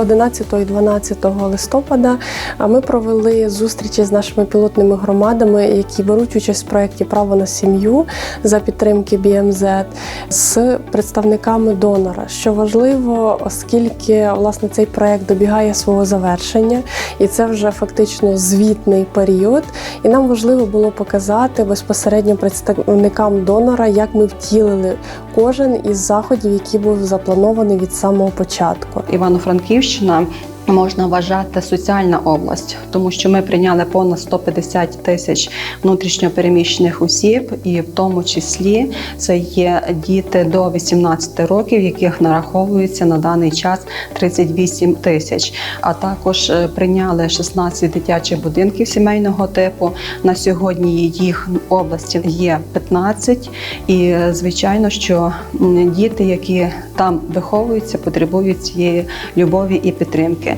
11 і 12 листопада ми провели зустрічі з нашими пілотними громадами, які беруть участь в проєкті Право на сім'ю за підтримки БМЗ з представниками донора. Що важливо, оскільки власне цей проєкт добігає свого завершення, і це вже фактично звітний період. І нам важливо було показати безпосередньо представникам донора, як ми втілили кожен із заходів, який був запланований від самого початку. Івано-Франківщина можна вважати соціальна область, тому що ми прийняли понад 150 тисяч внутрішньопереміщених осіб, і в тому числі це є діти до 18 років, яких нараховується на даний час 38 тисяч. А також е, прийняли 16 дитячих будинків сімейного типу. На сьогодні їх області є 15. І е, звичайно, що діти, які там виховуються, потребують цієї любові і підтримки.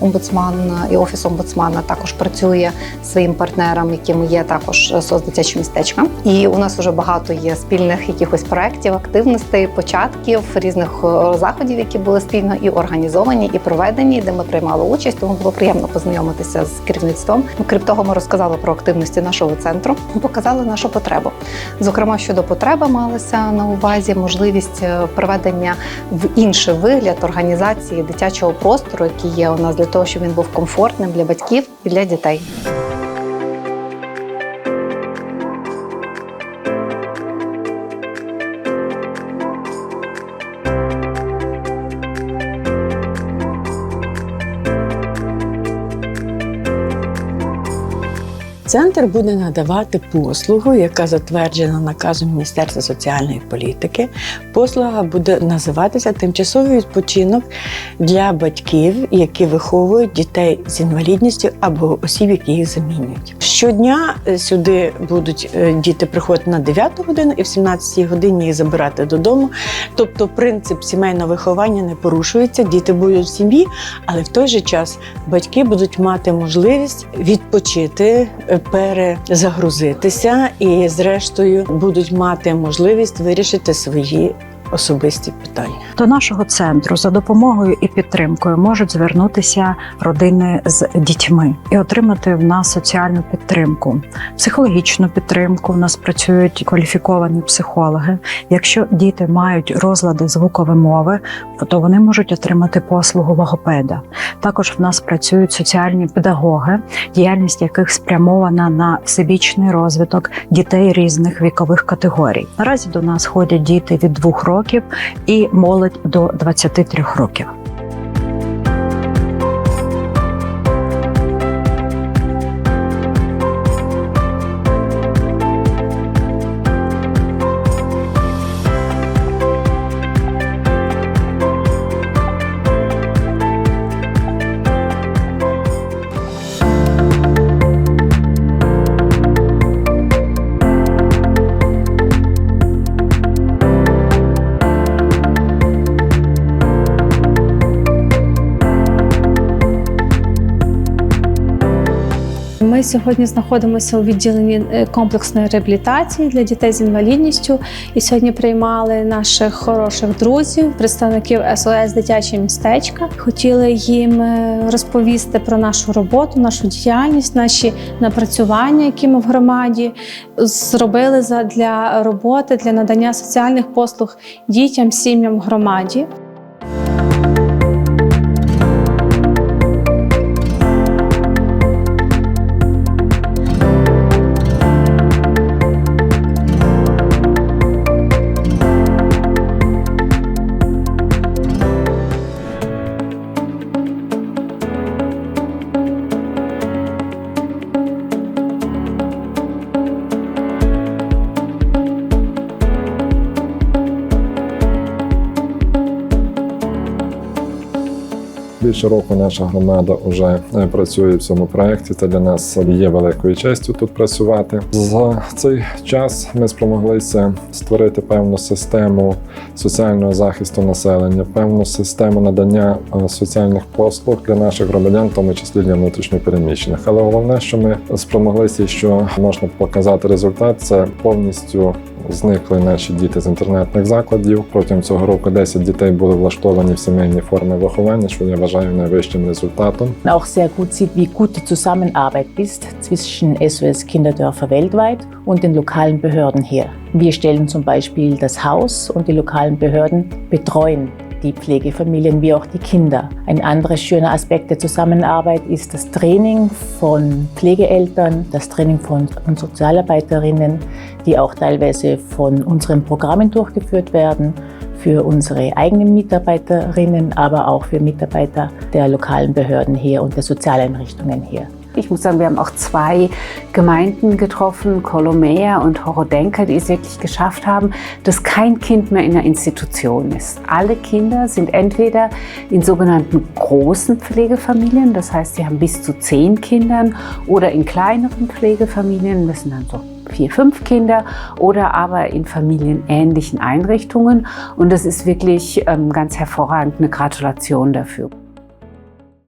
Омбудсман і офіс омбудсмана також працює своїм партнером, яким є також СОС дитяче містечка. І у нас вже багато є спільних якихось проєктів, активностей, початків, різних е, заходів, які були спільно і організовані, і проведені, де ми приймали участь. Тому було приємно познайомитися з керівництвом. Крім того, ми розказали про активності нашого центру, показали нашу потребу. Зокрема, щодо потреби малася на увазі можливість е, приведення в інший вигляд організації дитячого простору, який є у нас для того, щоб він був комфортним для батьків і для дітей. Центр буде надавати послугу, яка затверджена наказом Міністерства соціальної політики. Послуга буде називатися тимчасовий відпочинок для батьків, які виховують дітей з інвалідністю або осіб, які їх замінюють. Щодня е, сюди будуть е, діти приходити на 9 годину і в 17 годині їх забирати додому. Тобто принцип сімейного виховання не порушується, діти будуть в сім'ї, але в той же час батьки будуть мати можливість відпочити, е, перезагрузитися і, зрештою, будуть мати можливість вирішити свої особисті питання. До нашого центру за допомогою і підтримкою можуть звернутися родини з дітьми і отримати в нас соціальну підтримку, психологічну підтримку. У нас працюють кваліфіковані психологи. Якщо діти мають розлади звукової мови, то вони можуть отримати послугу логопеда. Також в нас працюють соціальні педагоги, діяльність яких спрямована на всебічний розвиток дітей різних вікових категорій. Наразі до нас ходять діти від двох років і молодь до 23 років. Ми сьогодні знаходимося у відділенні е, комплексної реабілітації для дітей з інвалідністю. І сьогодні приймали наших хороших друзів, представників СОС дитяче містечка. Хотіли їм е, розповісти про нашу роботу, нашу діяльність, наші напрацювання, які ми в громаді зробили для роботи, для надання соціальних послуг дітям, сім'ям в громаді. Більше року наша громада вже е, працює в цьому проєкті. Це для нас є великою честю тут працювати. За цей час ми спромоглися створити певну систему соціального захисту населення, певну систему надання е, соціальних послуг для наших громадян, в тому числі для внутрішньопереміщених. Але головне, що ми спромоглися, що можна показати результат, це повністю зникли наші діти з інтернатних закладів. Протягом цього року 10 дітей були влаштовані в сімейні форми виховання, що я вважаю найвищим результатом. auch sehr gut sieht, wie gut die Zusammenarbeit ist zwischen SOS Kinderdörfer weltweit und den lokalen Behörden hier. Wir stellen zum Beispiel das Haus und die lokalen Behörden betreuen die Pflegefamilien wie auch die Kinder. Ein anderer schöner Aspekt der Zusammenarbeit ist das Training von Pflegeeltern, das Training von uns Sozialarbeiterinnen, die auch teilweise von unseren Programmen durchgeführt werden für unsere eigenen Mitarbeiterinnen, aber auch für Mitarbeiter der lokalen Behörden hier und der Sozialeinrichtungen hier. Ich muss sagen, wir haben auch zwei Gemeinden getroffen, Kolomea und Horodenka, die es wirklich geschafft haben, dass kein Kind mehr in einer Institution ist. Alle Kinder sind entweder in sogenannten großen Pflegefamilien, das heißt, sie haben bis zu zehn Kindern, oder in kleineren Pflegefamilien, das sind dann so vier, fünf Kinder, oder aber in familienähnlichen Einrichtungen. Und das ist wirklich ähm, ganz hervorragend, eine Gratulation dafür.